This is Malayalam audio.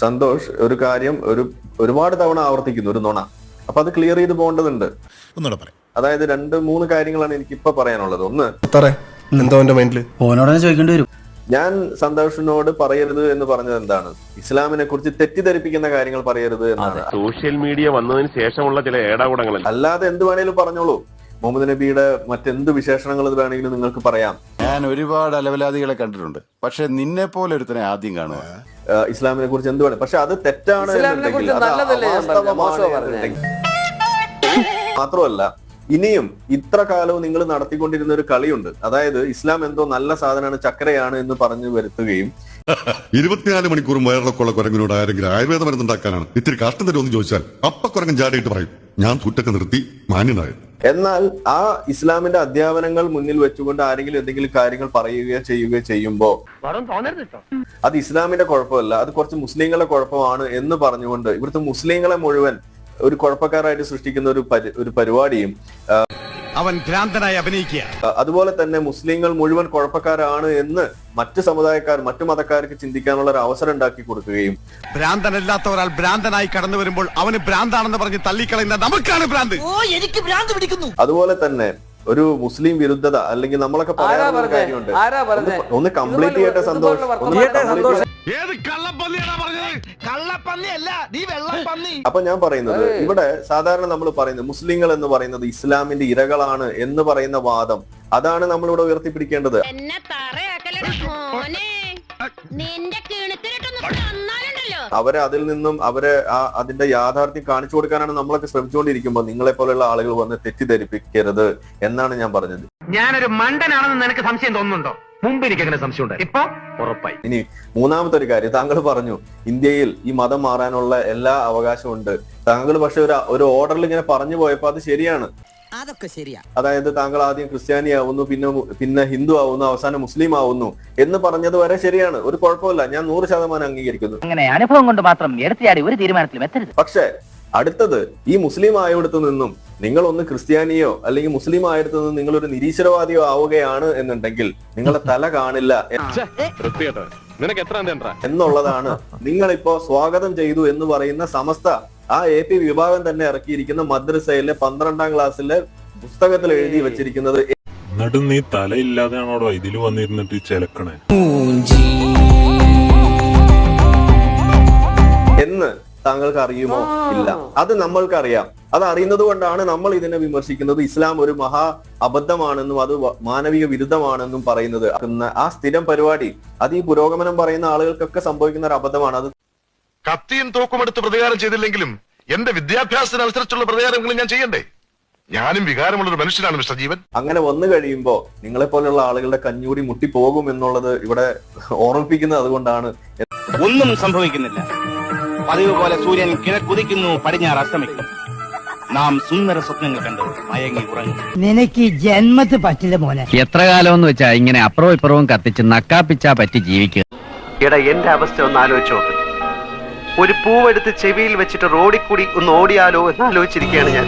സന്തോഷ് ഒരു കാര്യം ഒരു ഒരുപാട് തവണ ആവർത്തിക്കുന്നു ഒരു നുണ. അപ്പൊ അത് ക്ലിയർ ചെയ്ത് പോകേണ്ടതുണ്ട്. ഒന്നുകൂടെ പറയാം. അതായത് രണ്ട് മൂന്ന് കാര്യങ്ങളാണ് എനിക്ക് ഇപ്പൊ പറയാനുള്ളത്. ഒന്ന് എന്തോ എന്റെ ഓനോടനെ ചോദിക്കേണ്ടി വരും. ഞാൻ സന്തോഷിനോട് പറയരുത് എന്ന് പറഞ്ഞത് എന്താണ്? ഇസ്ലാമിനെ കുറിച്ച് തെറ്റിദ്ധരിപ്പിക്കുന്ന കാര്യങ്ങൾ പറയരുത് എന്നാണ്. സോഷ്യൽ മീഡിയ വന്നതിന് ശേഷമുള്ള ചില ഏടാകൂടങ്ങൾ അല്ലാതെ എന്ത് വേണേലും പറഞ്ഞോളൂ. മുഹമ്മദ് നബിയുടെ മറ്റെന്ത് വിശേഷണങ്ങൾ ഇത് വേണമെങ്കിലും നിങ്ങൾക്ക് പറയാം. ഞാൻ ഒരുപാട് അലവലാദികളെ കണ്ടിട്ടുണ്ട്. പക്ഷെ നിന്നെ പോലെ ഒരുത്തനെ ആദ്യം കാണുക. ഇസ്ലാമിനെ കുറിച്ച് എന്ത് വേണം? പക്ഷെ അത് തെറ്റാണ് ഇസ്ലാമിനെ എന്നുണ്ടെങ്കിൽ, കുറിച്ച് അത് നല്ലതല്ലേ ഞാൻ പറഞ്ഞത്? അവാസ്തവമാണ് മോശമാ പറഞ്ഞത്? എന്നുണ്ടെങ്കിൽ. മാത്രമല്ല ഇനിയും ഇത്ര കാലവും നിങ്ങൾ നടത്തിക്കൊണ്ടിരുന്ന ഒരു കളിയുണ്ട്. അതായത് ഇസ്ലാം എന്തോ നല്ല സാധനമാണ് ചക്കരയാണ് എന്ന് പറഞ്ഞു വരുത്തുകയും ഇരുപത്തിനാല് മണിക്കൂറും വയറിളക്കുള്ള കുരങ്ങിനോട് ആരെങ്കിലും ആയുർവേദ മരുന്നുണ്ടാക്കാനാണ് ഇത്തിരി കഷ്ടം തരുമെന്ന് ചോദിച്ചാൽ അപ്പ കുരങ്ങൻ ചാടിയിട്ട് പറയും. ഞാൻ തുറ്റൊക്കെ നിർത്തി മാന്യനായത്. എന്നാൽ ആ ഇസ്ലാമിന്റെ അധ്യാപനങ്ങൾ മുന്നിൽ വെച്ചുകൊണ്ട് ആരെങ്കിലും എന്തെങ്കിലും കാര്യങ്ങൾ പറയുകയോ ചെയ്യുകയോ ചെയ്യുമ്പോ അത് ഇസ്ലാമിന്റെ കുഴപ്പമല്ല. അത് കുറച്ച് മുസ്ലിങ്ങളുടെ കുഴപ്പമാണ് എന്ന് പറഞ്ഞുകൊണ്ട് ഇവിടുത്തെ മുസ്ലിങ്ങളെ മുഴുവൻ ഒരു കുഴപ്പക്കാരായിട്ട് സൃഷ്ടിക്കുന്ന ഒരു പരി- ഒരു പരിപാടിയും അവൻ ഭ്രാന്തനായി അഭിനയിക്കുക അതുപോലെ തന്നെ മുസ്ലിങ്ങൾ മുഴുവൻ കുഴപ്പക്കാരാണ് എന്ന് മറ്റ് സമുദായക്കാർ മറ്റു മതക്കാർക്ക് ചിന്തിക്കാനുള്ള ഒരു അവസരം ഉണ്ടാക്കി കൊടുക്കുകയും ഭ്രാന്തനല്ലാത്ത ഒരാൾ ഭ്രാന്തനായി കടന്നു വരുമ്പോൾ അവന് ഭ്രാന്താണെന്ന് പറഞ്ഞ് തള്ളിക്കളയുന്ന നമുക്കാണ് ഭ്രാന്ത്. അതുപോലെ തന്നെ ഒരു മുസ്ലിം വിരുദ്ധത അല്ലെങ്കിൽ നമ്മളൊക്കെ പറയാറുള്ള കാര്യമുണ്ട്? ഒന്ന് കംപ്ലീറ്റ് ചെയ്യട്ടെ സന്തോഷ്. അപ്പൊ ഞാൻ പറയുന്നത് ഇവിടെ സാധാരണ നമ്മൾ പറയുന്നത് മുസ്ലിങ്ങൾ എന്ന് പറയുന്നത് ഇസ്ലാമിന്റെ ഇരകളാണ് എന്ന് പറയുന്ന വാദം. അതാണ് നമ്മളിവിടെ ഉയർത്തിപ്പിടിക്കേണ്ടത്. എന്നെ തറയാക്കലട മോനെ. നിന്റെ അവരെ അതിൽ നിന്നും അവരെ ആ അതിന്റെ യാഥാർത്ഥ്യം കാണിച്ചു കൊടുക്കാനാണ് നമ്മളൊക്കെ ശ്രമിച്ചുകൊണ്ടിരിക്കുമ്പോൾ നിങ്ങളെ പോലെയുള്ള ആളുകൾ വന്ന് തെറ്റിദ്ധരിപ്പിക്കരുത് എന്നാണ് ഞാൻ പറഞ്ഞത്. ഞാനൊരു മണ്ടനാണെന്ന് നിനക്ക് സംശയം തോന്നുന്നുണ്ടോ? മുമ്പ് എനിക്ക് അങ്ങനെ സംശയം ഉണ്ട് ഇപ്പൊ ഉറപ്പായി. ഇനി മൂന്നാമത്തെ ഒരു കാര്യം താങ്കൾ പറഞ്ഞു ഇന്ത്യയിൽ ഈ മതം മാറാനുള്ള എല്ലാ അവകാശവും ഉണ്ട്. താങ്കൾ പക്ഷെ ഒരു ഒരു ഓർഡറിൽ ഇങ്ങനെ പറഞ്ഞു പോയപ്പോ അത് ശരിയാണ്. അതൊക്കെ ശരിയാ. അതായത് താങ്കൾ ആദ്യം ക്രിസ്ത്യാനി ആവുന്നു പിന്നെ പിന്നെ ഹിന്ദു ആവുന്നു അവസാനം മുസ്ലിം ആവുന്നു എന്ന് പറഞ്ഞത് വരെ ശരിയാണ്. ഒരു കുഴപ്പമില്ല. ഞാൻ നൂറ് ശതമാനം അംഗീകരിക്കുന്നു. അങ്ങനെ അനുഭവം കൊണ്ട് മാത്രം എടുത്തിയാടി ഒരു തീരുമാനത്തിലും എത്തരുത്. പക്ഷേ അടുത്തത് ഈ മുസ്ലിം ആയയിടത്തു നിന്നും നിങ്ങൾ ഒന്ന് ക്രിസ്ത്യാനിയോ അല്ലെങ്കിൽ മുസ്ലിം ആയിരത്തു നിന്നും നിങ്ങൾ ഒരു നിരീശ്വരവാദിയോ ആവുകയാണ് എന്നുണ്ടെങ്കിൽ നിങ്ങളെ തല കാണില്ല നിനക്ക് എത്ര എന്നുള്ളതാണ് നിങ്ങളിപ്പോ സ്വാഗതം ചെയ്തു എന്ന് പറയുന്ന സമസ്ത ആ എ പി വിഭാഗം തന്നെ ഇറക്കിയിരിക്കുന്ന മദ്രസയിലെ പന്ത്രണ്ടാം ക്ലാസ്സിലെ പുസ്തകത്തിൽ എഴുതി വെച്ചിരിക്കുന്നത് എന്നിട്ട് നീ തലയില്ലാതെയാണോടോ ഇതിൽ വന്നിരുന്നിട്ട് ചെലക്കണേ? എന്ന് താങ്കൾക്ക് അറിയുമോ ഇല്ല. അത് നമ്മൾക്കറിയാം. അത് അറിയുന്നത് കൊണ്ടാണ് നമ്മൾ ഇതിനെ വിമർശിക്കുന്നത്. ഇസ്ലാം ഒരു മഹാ അബദ്ധമാണെന്നും അത് മാനവിക വിരുദ്ധമാണെന്നും പറയുന്നത്. ആ സ്ഥിരം പരിപാടി അത് ഈ പുരോഗമനം പറയുന്ന ആളുകൾക്കൊക്കെ സംഭവിക്കുന്ന ഒരു അബദ്ധമാണ്. അത് കത്തിയും തോക്കുമെടുത്ത് പ്രതികാരം ചെയ്തില്ലെങ്കിലും എന്റെ വിദ്യാഭ്യാസത്തിന് അനുസരിച്ചുള്ള പ്രതികാരങ്ങളും ഞാൻ ചെയ്യണ്ടേ? ഞാനും വികാരമുള്ള ഒരു മനുഷ്യനാണ് മിസ്റ്റർ ജീവൻ. അങ്ങനെ വന്നു കഴിയുമ്പോ നിങ്ങളെ പോലെയുള്ള ആളുകളുടെ കഞ്ഞൂടി മുട്ടിപ്പോകും എന്നുള്ളത് ഇവിടെ ഓർമ്മിപ്പിക്കുന്നത് അതുകൊണ്ടാണ്. ഒന്നും സംഭവിക്കുന്നില്ല. പതിവ് പോലെ സൂര്യൻ കിഴക്കുതിക്കുന്നു പടിഞ്ഞാറ് അസ്തമിക്കുന്നു നാം സുന്ദര സ്വപ്നങ്ങൾ കണ്ട് മയങ്ങി ഉറങ്ങും. നിനക്ക് ജന്മത്ത് പറ്റില്ല മോനെ. എത്ര കാലം എന്ന് വെച്ചാ ഇങ്ങനെ അപ്പുറവും ഇപ്പുറവും കത്തിച്ച് നക്കാപ്പിച്ചാ പറ്റി ജീവിക്കുക. എടാ എന്റെ അവസ്ഥ ഒന്ന് ആലോചിച്ച് നോക്ക്. ഒരു പൂവെടുത്ത് ചെവിയിൽ വെച്ചിട്ട് റോഡിൽ കൂടി ഒന്ന് ഓടിയാലോ എന്ന് ആലോചിച്ചിരിക്കുകയാണ് ഞാൻ.